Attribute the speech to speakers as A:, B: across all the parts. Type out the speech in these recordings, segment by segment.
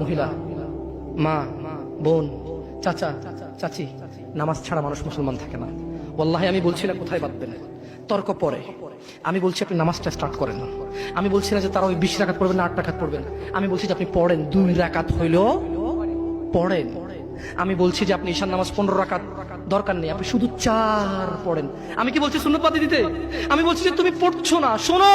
A: মহিলা, মা, বোন, চাচা, চাচি, নামাজ ছাড়া মানুষ মুসলমান থাকে না। ওল্লাহে আমি বলছি না কোথায় বাঁধবেন তর্ক পরে। আমি বলছি আপনি নামাজটা স্টার্ট করেন। আমি বলছি না যে তারা ওই বিশ রাকাত পড়বেন না, আট রাকাত পড়বেন। আমি বলছি যে আপনি পড়েন, দুই রাকাত হইলেও পড়েন। আমি বলছি যে আপনি ঈশান নামাজ পনেরো রাকাত দরকার নেই, আপনি শুধু চার পড়েন। আমি কি বলছি সুন্নতবাদী দিতে? আমি বলছি যে তুমি পড়ছো না, শোনো!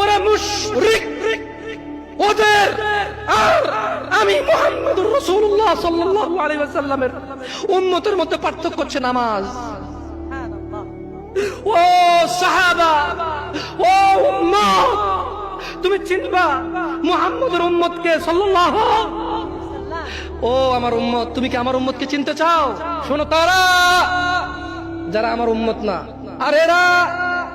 A: ওরা মুশরিক। ওদের আর আমি মুহাম্মদুর রাসূলুল্লাহ সাল্লাল্লাহু আলাইহি ওয়াসাল্লামের উম্মতের মধ্যে পার্থক্য হচ্ছে নামাজ। ও সাহাবা, ও উম্মত, তুমি চিনবা মুহাম্মদের উম্মতকে সাল্লাল্লাহু ও আমার উম্মত, তুমি কি আমার উম্মতকে চিনতে চাও? শোনো তারা, যারা আমার উম্মত না। আর এরা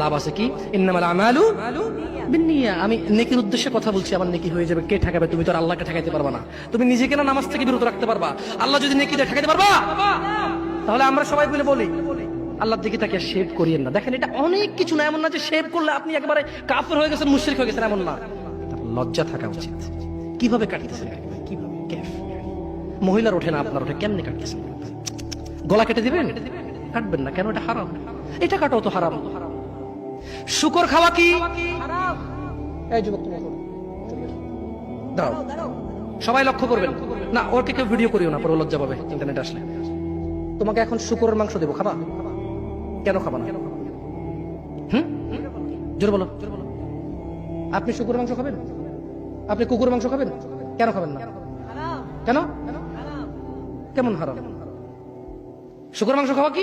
A: লাভ আছে কি? ইন্নামাল আমালু বিন্নিয়া। আমি নেকির উদ্দেশ্যে কথা বলছি আমার নেকি হয়ে যাবে। কে ঠেকাবে? তুমি তো আর আল্লাহকে ঠেকাইতে পারবা না। তুমি নিজেকে না নামাজ থেকে বিরত রাখতে পারবা। আল্লাহ যদি নেকি দিয়ে ঠেকাইতে পারবা? তাহলে আমরা সবাই মিলে বলি আল্লাহর দিকে তাকে শেভ করিয়েন না। দেখেন এটা অনেক কিছু না এমন না যে শেভ করলে আপনি একেবারে কাফের হয়ে গেছেন মুশরিক হয়ে গেছেন এমন না। লজ্জা থাকা উচিত। কীভাবে কাটতেছেন? কীভাবে? মহিলার ওঠে না আপনার ওঠে। কেমনে কাটতেছেন? গলা কেটে দিবেন? কাটবেন না। কেন? এটা হারাম। এটা কাটাও তো হারাম। শুকর খাওয়া কি? সবাই লক্ষ্য করবেন। না ওকে কেউ ভিডিও করিও না পরে লজ্জা পাবে ইন্টারনেট আসলে। তোমাকে এখন শুকরের মাংস দেবো খাবা? কেন খাবা না? হুম? জোর বলো। আপনি শুকুর মাংস খাবেন? আপনি কুকুর মাংস খাবেন? কেন খাবেন না? কেন? কেমন হারাম? শুকুর মাংস খাওয়া কি?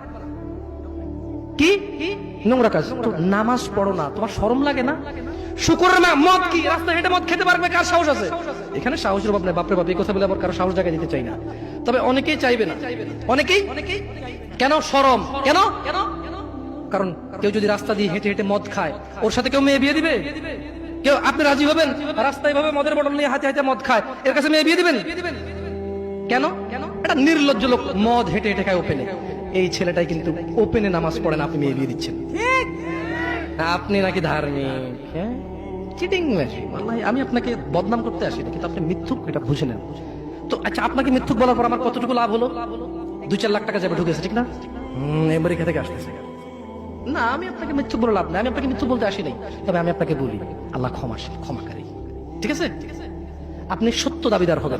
A: কি? নোংরা কাজ। নামাজ পড়ো না, তোমার শরম লাগে না? শুকুরের মদ কি? রাস্তায় হেঁটে মদ খেতে পারবে? কার সাহস আছে? এখানে সাহসের অভাব নেই, বাপরে বাপ, এই কথা বলে আবার কারও সাহস জায়গায় দিতে চাই না। তবে অনেকেই চাইবে না। অনেকেই? কেন? কেন কেন? কারণ কেউ যদি রাস্তা দিয়ে হেঁটে হেঁটে মদ খায়, ওর সাথে কেউ মেয়ে বিয়ে দিবে? কেউ? আপনি রাজি হবেন? রাস্তায় ভাবে মদের বটল নিয়ে হাতে হাতে মদ খায়, এর কাছে মেয়ে বিয়ে দিবেন? কেন? কেন এটা নির্লজ্জ লোক মদ হেঁটে হেঁটে খায় ওপেনে। এই ছেলেটাই কিন্তু ওপেনে নামাজ পড়ে না আপনি মেয়ে বিয়ে দিচ্ছেন আপনি নাকি ধার্মিক হ্যাঁ? চিটিং আমি আপনাকে বদনাম করতে আসি কিন্তু আপনি মিথ্যুক এটা বুঝে নেন। তো আচ্ছা আপনাকে মিথ্যুক বলার পর আমার কতটুকু লাভ হলো? দুই চার লাখ টাকা যাবে ঢুকেছে ঠিক না? আমেরিকা থেকে আসতেছে। না আমি আপনাকে মিথ্যুক বলে লাভ নাই আমি আপনাকে মিথ্যুক বলতে আসি নাই তবে আমি আপনাকে বলি আল্লাহ ক্ষমাশীল ক্ষমাকারী ঠিক আছে? আপনি সত্য দাবিদার হবেন।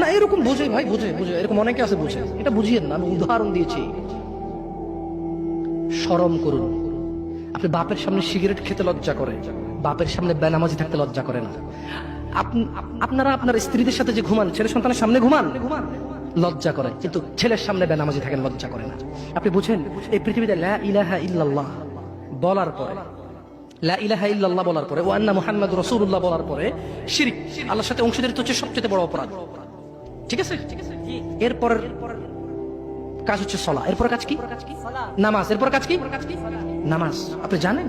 A: না, এরকম বোঝে, ভাই, বোঝে বোঝে, এরকম অনেকে আছে বোঝে। এটা বুঝিয়েন না আমি উদাহরণ দিয়েছি। শরম করুন। আপনি বাপের সামনে সিগারেট খেতে লজ্জা করে, বাপের সামনে বেনামাজি থাকতে লজ্জা করে না। আপনারা আপনার স্ত্রীদের সাথে যে ঘুমান, ছেলে সন্তানের সামনে ঘুমান ঘুমান লজ্জা করে, কিন্তু ছেলের সামনে বেনামাজি থাকেন, লজ্জা করে না। আপনি বুঝেন, এই পৃথিবীতে ইলাহা ইল্লাল্লাহ বলার পরে, লা ইলাহা ইল্লাল্লাহ বলার পরে ও আন্না মুহাম্মদ রাসূলুল্লাহ বলার পরে, শিরিক, আল্লাহর সাথে অংশীদারিত্ব হচ্ছে সবচেয়ে বড় অপরাধ। ঠিক আছে? এরপর কাজ হচ্ছে সলা। এরপর কাজ কি? নামাজ। এরপর কাজ কি? নামাজ। আপনি জানেন?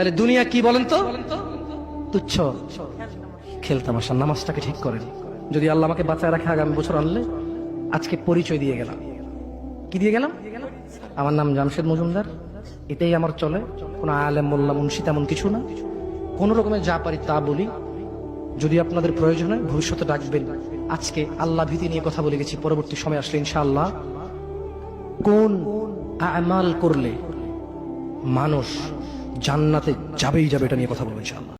A: তাহলে দুনিয়া কি বলেন তো? তুচ্ছ। খেলতাম আসা নামাজটাকে ঠিক করেন। যদি আল্লাহ আমাকে বাঁচায় রাখে আগামী বছর আনলে, আজকে পরিচয় দিয়ে গেলাম। কি দিয়ে গেলাম? আমার নাম জামশেদ মজুমদার। এটাই আমার চলে। কোনো আলেম, মোল্লা, মুন্সি তেমন কিছু না। কোনো রকমের যা পারি তা বলি। যদি আপনাদের প্রয়োজন হয়, ভবিষ্যতে ডাকবেন। আজকে আল্লাহ ভীতি নিয়ে কথা বলে গেছি। পরবর্তী সময় আসলে ইনশাআল্লাহ। কোন আমাল করলে মানুষ জান্নাতে যাবেই যাবে এটা নিয়ে কথা বলব ইনশাআল্লাহ।